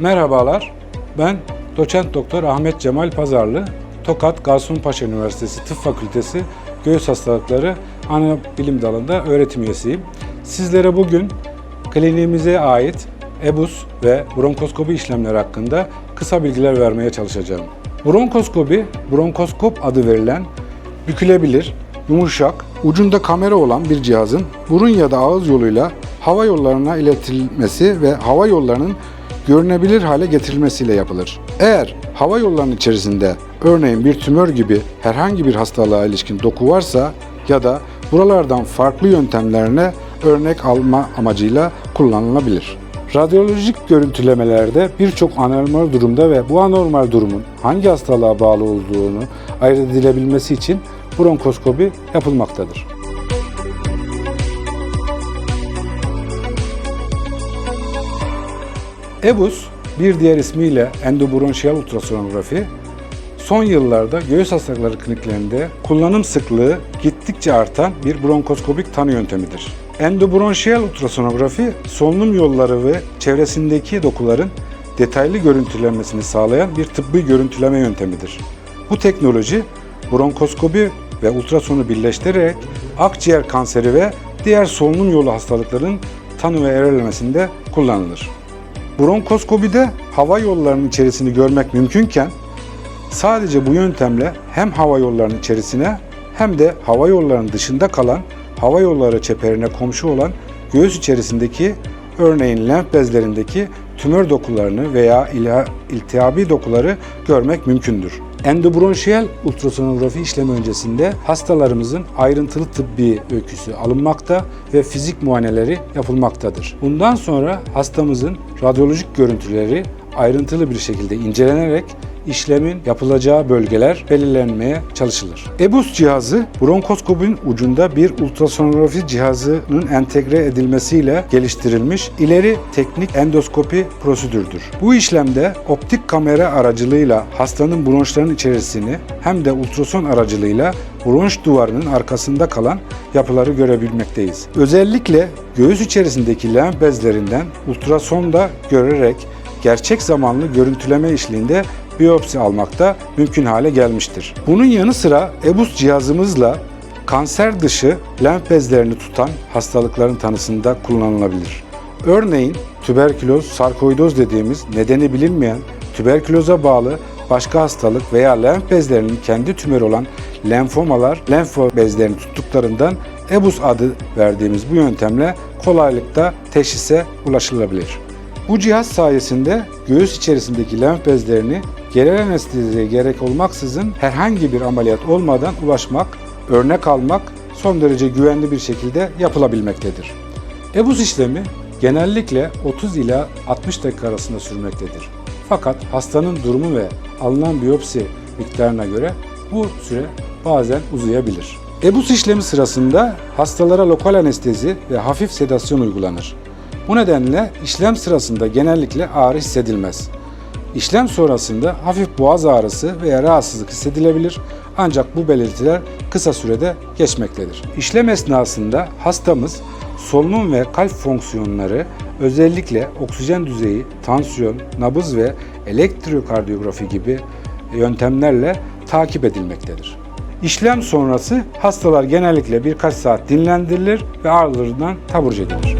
Merhabalar, ben doçent doktor Ahmet Cemal Pazarlı, Tokat Gazipaşa Üniversitesi Tıp Fakültesi Göğüs Hastalıkları Ana Bilim Dalı'nda öğretim üyesiyim. Sizlere bugün kliniğimize ait EBUS ve bronkoskopi işlemleri hakkında kısa bilgiler vermeye çalışacağım. Bronkoskopi, bronkoskop adı verilen bükülebilir, yumuşak, ucunda kamera olan bir cihazın burun ya da ağız yoluyla hava yollarına iletilmesi ve hava yollarının görünebilir hale getirilmesiyle yapılır. Eğer hava yollarının içerisinde örneğin bir tümör gibi herhangi bir hastalığa ilişkin doku varsa ya da buralardan farklı yöntemlerine örnek alma amacıyla kullanılabilir. Radyolojik görüntülemelerde birçok anormal durumda ve bu anormal durumun hangi hastalığa bağlı olduğunu ayırt edilebilmesi için bronkoskopi yapılmaktadır. EBUS, bir diğer ismiyle endobronşiyal ultrasonografi, son yıllarda göğüs hastalıkları kliniklerinde kullanım sıklığı gittikçe artan bir bronkoskopik tanı yöntemidir. Endobronşiyal ultrasonografi, solunum yolları ve çevresindeki dokuların detaylı görüntülenmesini sağlayan bir tıbbi görüntüleme yöntemidir. Bu teknoloji, bronkoskopi ve ultrasonu birleştirerek akciğer kanseri ve diğer solunum yolu hastalıkların tanı ve evrelemesinde kullanılır. Bronkoskopide hava yollarının içerisini görmek mümkünken sadece bu yöntemle hem hava yollarının içerisine hem de hava yollarının dışında kalan hava yolları çeperine komşu olan göğüs içerisindeki örneğin lenf bezlerindeki tümör dokularını veya iltihabi dokuları görmek mümkündür. Endobronşiyel ultrasonografi işlemi öncesinde hastalarımızın ayrıntılı tıbbi öyküsü alınmakta ve fizik muayeneleri yapılmaktadır. Bundan sonra hastamızın radyolojik görüntüleri ayrıntılı bir şekilde incelenerek işlemin yapılacağı bölgeler belirlenmeye çalışılır. EBUS cihazı bronkoskopun ucunda bir ultrasonografi cihazının entegre edilmesiyle geliştirilmiş ileri teknik endoskopi prosedürdür. Bu işlemde optik kamera aracılığıyla hastanın bronşlarının içerisini hem de ultrason aracılığıyla bronş duvarının arkasında kalan yapıları görebilmekteyiz. Özellikle göğüs içerisindeki lenf bezlerinden ultrasonda görerek gerçek zamanlı görüntüleme eşliğinde biyopsi almakta mümkün hale gelmiştir. Bunun yanı sıra EBUS cihazımızla kanser dışı lenf bezlerini tutan hastalıkların tanısında kullanılabilir. Örneğin tüberküloz, sarkoidoz dediğimiz nedeni bilinmeyen tüberküloza bağlı başka hastalık veya lenf bezlerinin kendi tümörü olan lenfomalar lenf bezlerini tuttuklarından EBUS adı verdiğimiz bu yöntemle kolaylıkla teşhise ulaşılabilir. Bu cihaz sayesinde göğüs içerisindeki lenf bezlerini genel anesteziye gerek olmaksızın herhangi bir ameliyat olmadan ulaşmak, örnek almak son derece güvenli bir şekilde yapılabilmektedir. EBUS işlemi genellikle 30 ila 60 dakika arasında sürmektedir. Fakat hastanın durumu ve alınan biyopsi miktarına göre bu süre bazen uzayabilir. EBUS işlemi sırasında hastalara lokal anestezi ve hafif sedasyon uygulanır. Bu nedenle işlem sırasında genellikle ağrı hissedilmez. İşlem sonrasında hafif boğaz ağrısı veya rahatsızlık hissedilebilir ancak bu belirtiler kısa sürede geçmektedir. İşlem esnasında hastamız solunum ve kalp fonksiyonları özellikle oksijen düzeyi, tansiyon, nabız ve elektrokardiyografi gibi yöntemlerle takip edilmektedir. İşlem sonrası hastalar genellikle birkaç saat dinlendirilir ve ağrılarından taburcu edilir.